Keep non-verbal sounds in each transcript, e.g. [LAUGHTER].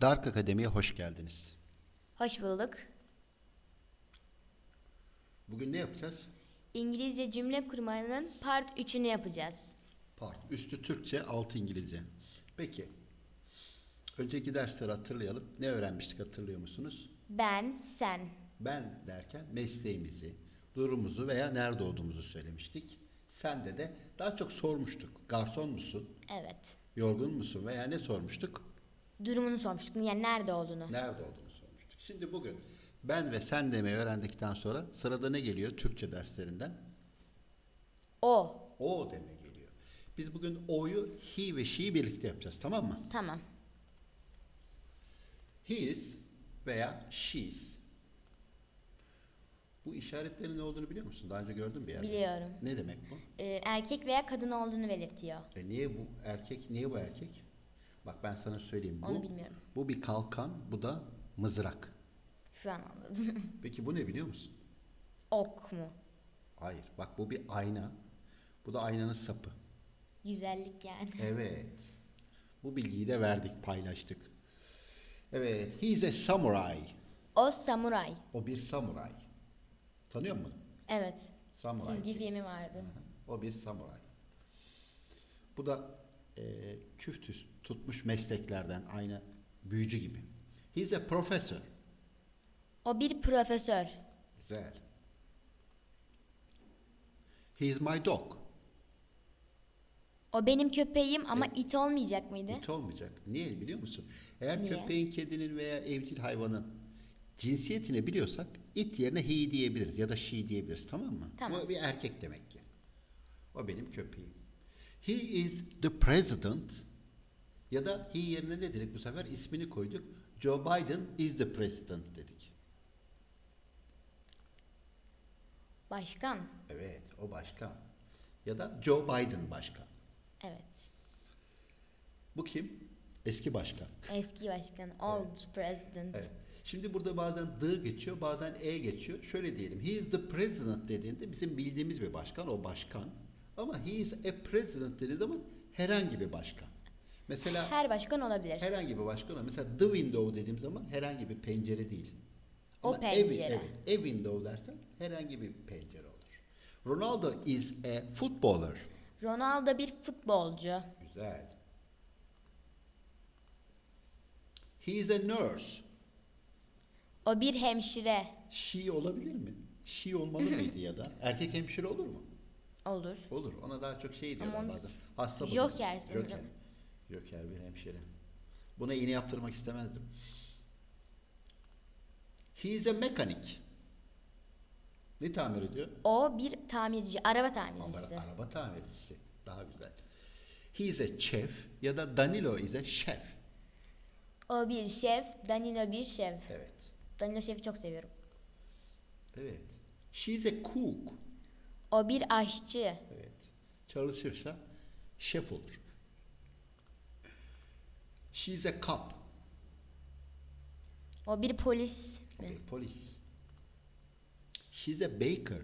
Dark Akademi'ye hoş geldiniz. Hoş bulduk. Bugün ne yapacağız? İngilizce cümle kurmanın part 3'ünü yapacağız. Part. Üstü Türkçe, altı İngilizce. Peki. Önceki dersleri hatırlayalım. Ne öğrenmiştik hatırlıyor musunuz? Ben, sen. Ben derken mesleğimizi, durumumuzu veya nerede olduğumuzu söylemiştik. Sen de de daha çok sormuştuk. Garson musun? Evet. Yorgun musun? Veya ne sormuştuk? Durumunu sormuştuk. Yani nerede olduğunu. Nerede olduğunu sormuştuk. Şimdi bugün ben ve sen demeyi öğrendikten sonra sırada ne geliyor Türkçe derslerinden? O. O deme geliyor. Biz bugün o'yu he ve she birlikte yapacağız tamam mı? Tamam. His veya she's. Bu işaretlerin ne olduğunu biliyor musun? Daha önce gördün bir yerde? Biliyorum. Ne demek bu? Ee, erkek veya kadın olduğunu belirtiyor. E niye bu erkek? Niye bu erkek? Bak ben sana söyleyeyim. Bu, Onu bilmiyorum. Bu bir kalkan, bu da mızrak. Şu an anladım. [LAUGHS] Peki bu ne biliyor musun? ok mu? Hayır. Bak bu bir ayna. Bu da aynanın sapı. Güzellik yani. [LAUGHS] Evet. Bu bilgiyi de verdik, paylaştık. Evet. He's a samurai. O samuray. O bir samuray. Tanıyor musun? Evet. Samuray. Çizgi filmi vardı. O bir samuray. Bu da e, küftüs tutmuş mesleklerden aynı büyücü gibi. He's a professor. O bir profesör. Güzel. He's my dog. O benim köpeğim ama it olmayacak mıydı? It olmayacak. Niye biliyor musun? Eğer Niye? köpeğin, kedinin veya evcil hayvanın cinsiyetini biliyorsak it yerine he diyebiliriz ya da she diyebiliriz tamam mı? Tamam. Bu bir erkek demek ki. O benim köpeğim. He is the president ya da he yerine ne dedik bu sefer? ismini koyduk. Joe Biden is the president dedik. Başkan. Evet, o başkan. Ya da Joe Biden başkan. Evet. Bu kim? Eski başkan. Eski başkan. [LAUGHS] Old president. Evet. Şimdi burada bazen the geçiyor, bazen e geçiyor. Şöyle diyelim. He is the president dediğinde bizim bildiğimiz bir başkan, o başkan. Ama he is a president dediği zaman herhangi bir başkan. Mesela Her başkan olabilir. herhangi bir başkan. Mesela the window dediğim zaman herhangi bir pencere değil. O Ama pencere. evet, a window dersen herhangi bir pencere olur. Ronaldo is a footballer. Ronaldo bir futbolcu. Güzel. He is a nurse. O bir hemşire. She olabilir mi? She olmalı [LAUGHS] mıydı ya da? Erkek hemşire olur mu? Olur. Olur. Ona daha çok şey diyorlar onu bazen. Hasta Joker bakıcı. Joker bir hemşire. Buna iğne yaptırmak istemezdim. He is a mechanic. Ne tamir ediyor? O bir tamirci, araba Araba, tamircisi. araba tamircisi. Daha güzel. He is a chef ya da Danilo is a chef. O bir şef, Danilo bir şef. Evet. Danilo şefi çok seviyorum. Evet. She is a cook. O bir aşçı. Evet. Çalışırsa şef olur. She's a cop. O bir polis O mi? bir polis. She's a baker.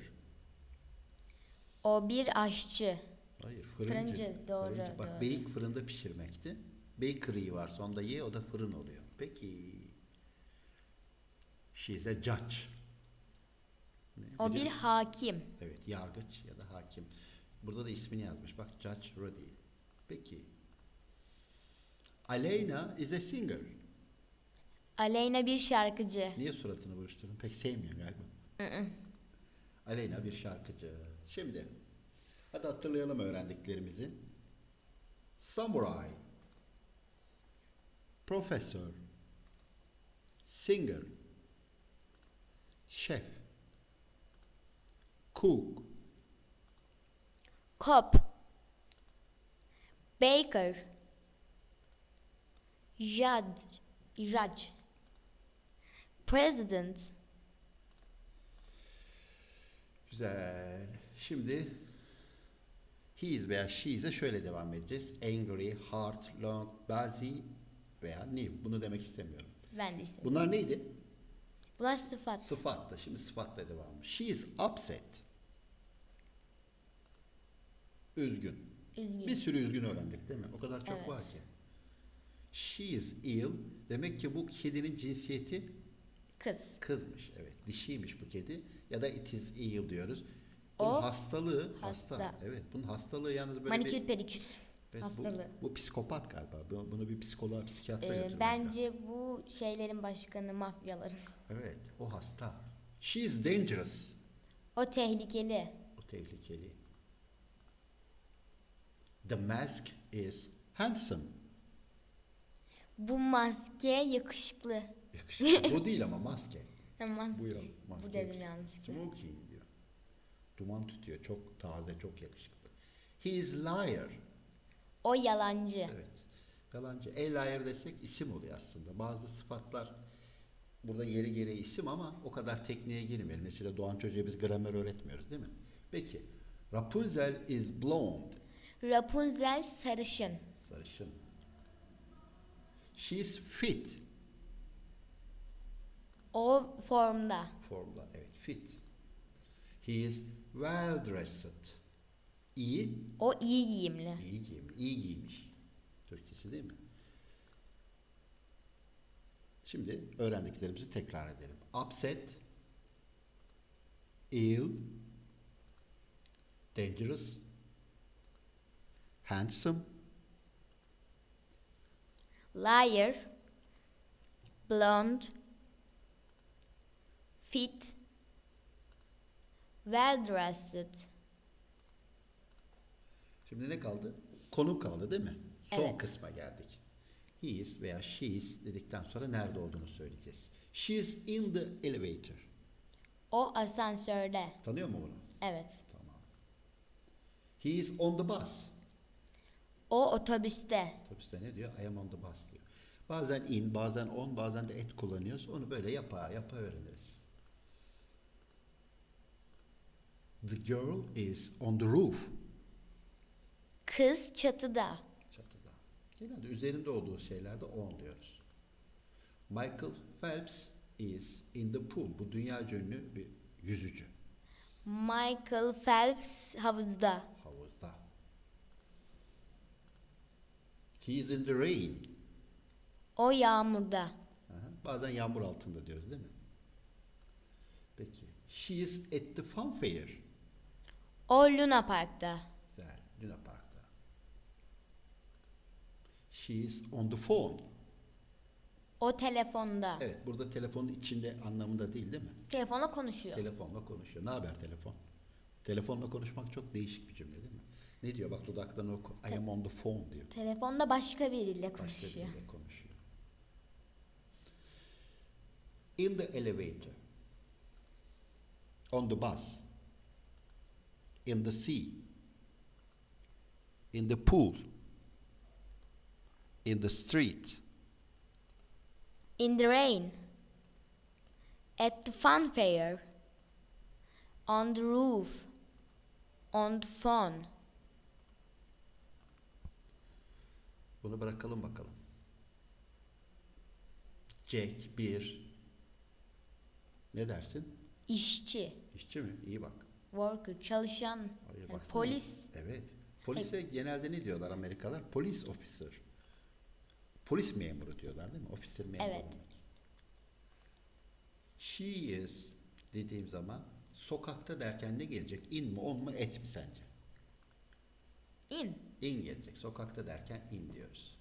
O bir aşçı. Hayır, fırıncı. Fırıncı, doğru. Bak doğru. bake fırında pişirmekti. Bakery var sonunda ye o da fırın oluyor. Peki. She's a judge. Ne, O bir hakim. Evet, yargıç ya da hakim. Burada da ismini yazmış. Bak Judge Rudy. Peki. Aleyna is a singer. Aleyna bir şarkıcı. Niye suratını buruşturdun? Pek sevmiyorsun galiba. Aleyna bir şarkıcı. Şimdi hadi hatırlayalım öğrendiklerimizi. Samurai, profesör, singer, chef, cook, Cop. Baker. Judge. Judge. President. Güzel. Şimdi he is veya she is'e şöyle devam edeceğiz. Angry, hard, long, busy veya new. Bunu demek istemiyorum. Ben de istedim. Bunlar neydi? Bunlar sıfat. Sıfattı. Şimdi sıfatla devam. She is upset. Üzgün. Üzgün. Bir sürü üzgün öğrendik değil mi? O kadar çok Evet. var ki. She is ill. Demek ki bu kedinin cinsiyeti Kız. kızmış. Evet. Dişiymiş bu kedi. Ya da it is ill diyoruz. Bunun O hastalığı hasta. hasta. Evet. Bunun hastalığı yalnız böyle Manikür bir pedikür. Evet, bu- hastalığı. Bu, psikopat galiba. Bu- Bunu bir psikoloğa, psikiyatra Ee, götürmek lazım. bence bu şeylerin başkanı mafyaların. Evet. O hasta. She is dangerous. O tehlikeli. O tehlikeli. The mask is handsome. Bu maske yakışıklı. Yakışıklı. [LAUGHS] bu değil ama maske. Ha, maske. Bu, ya- maske Bu dedim yanlışlıkla. Smoking diyor. Duman tutuyor. Çok taze, çok yakışıklı. He is liar. O yalancı. Evet. Yalancı. E liar desek isim oluyor aslında. Bazı sıfatlar burada yeri gereği isim ama o kadar tekniğe girmeyelim. Mesela Doğan Çocuğ'a biz gramer öğretmiyoruz değil mi? Peki. Rapunzel is blonde. Rapunzel sarışın. Sarışın. She is fit. O formda. Formda. Evet. Fit. He is well dressed. İyi. O iyi giyimli. İyi giyimli. iyi giymiş. Türkçesi değil mi? Şimdi öğrendiklerimizi tekrar edelim. Upset, ill, dangerous, handsome, Liar. Blonde. Fit. Well dressed. Şimdi ne kaldı? Konu kaldı değil mi? Son Evet. kısma geldik. He is veya she is dedikten sonra nerede olduğunu söyleyeceğiz. She is in the elevator. O asansörde. Tanıyor mu bunu? Evet. Tamam. He is on the bus. O otobüste. Otobüste ne diyor? I am on the bus diyor. Bazen in, bazen on, bazen de et kullanıyoruz. Onu böyle yapa yapa öğreniriz. The girl is on the roof. Kız çatıda. Çatıda. Genelde üzerinde olduğu şeylerde on diyoruz. Michael Phelps is in the pool. Bu dünya ünlü bir yüzücü. Michael Phelps havuzda. Havuzda. He is in the rain. O yağmurda. Aha, Bazen yağmur altında diyoruz değil mi? Peki. She is at the fun fair. O Luna Park'ta. Güzel. Luna Park'ta. She is on the phone. O telefonda. Evet, burada telefonun içinde anlamında değil değil mi? Telefonla konuşuyor. Telefonla konuşuyor. Ne haber telefon? Telefonla konuşmak çok değişik bir cümle değil mi? Ne diyor? Bak dudaklarını oku. I am on the phone diyor. Telefonda başka biriyle Başka konuşuyor. biriyle konuşuyor. In the elevator. On the bus. In the sea. In the pool. In the street. In the rain. At the fun fair. On the roof. On the phone. Bunu bırakalım bakalım. Jack bir. Ne dersin? İşçi. İşçi mi? İyi bak. Worker. Çalışan. Yani baksana. polis. Evet. Polise genelde ne diyorlar Amerikalılar? Polis officer. Polis memuru diyorlar değil mi? Officer memuru. Evet. demek. She is dediğim zaman sokakta derken ne gelecek? In mi, on mu, et mi sence? In. In gelecek. Sokakta derken in diyoruz.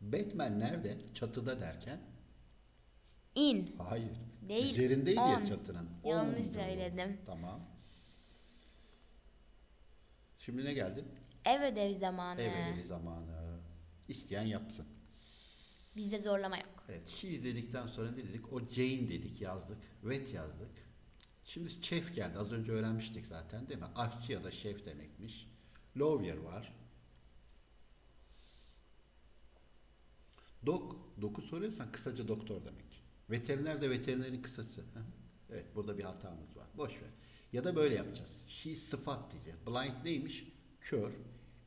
Batman nerede? Çatıda derken? In. Hayır. Değil, Üzerindeydi on. ya çatının. Yanlış Ondu. söyledim. Tamam. Şimdi ne geldi? Ev ödevi zamanı. Ev ödevi zamanı. İsteyen yapsın. Bizde zorlama yok. Evet, she dedikten sonra ne dedik? O Jane dedik, yazdık. Wet yazdık. Şimdi chef geldi. Az önce öğrenmiştik zaten değil mi? Aşçı ya da şef demekmiş. Lawyer var. Dok, doku soruyorsan kısaca doktor demek. Veteriner de veterinerin kısası. Evet, burada bir hatamız var. Boş ver. Ya da böyle yapacağız. She sıfat diyeceğiz. Blind neymiş? Kör.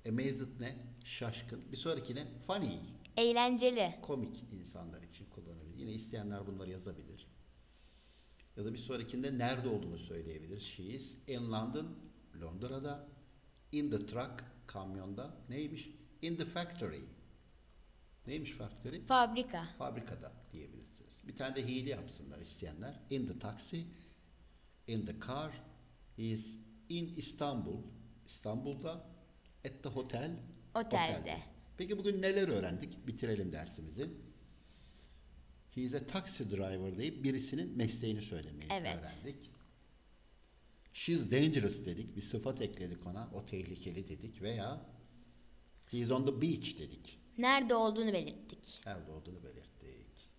Amazed ne? Şaşkın. Bir sonraki ne? Funny Eğlenceli. komik insanlar için kullanabilir. Yine isteyenler bunları yazabilir. Ya da bir sonrakinde nerede olduğunu söyleyebilir. She is in London, Londra'da. In the truck, kamyonda. Neymiş? In the factory. Neymiş factory? Fabrika. Fabrikada diyebilirsiniz. Bir tane de hile yapsınlar isteyenler. In the taxi, in the car, is in İstanbul, İstanbul'da, at the hotel, Otelde. Peki bugün neler öğrendik? Bitirelim dersimizi. He is a taxi driver deyip birisinin mesleğini söylemeyi Evet. öğrendik. She's dangerous dedik. Bir sıfat ekledik ona. O tehlikeli dedik. Veya he is on the beach dedik. Nerede olduğunu belirttik. Nerede olduğunu belirttik.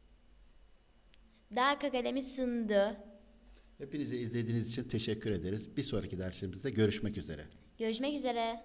Dark Akademi sundu. Hepinize izlediğiniz için teşekkür ederiz. Bir sonraki dersimizde görüşmek üzere. Görüşmek üzere.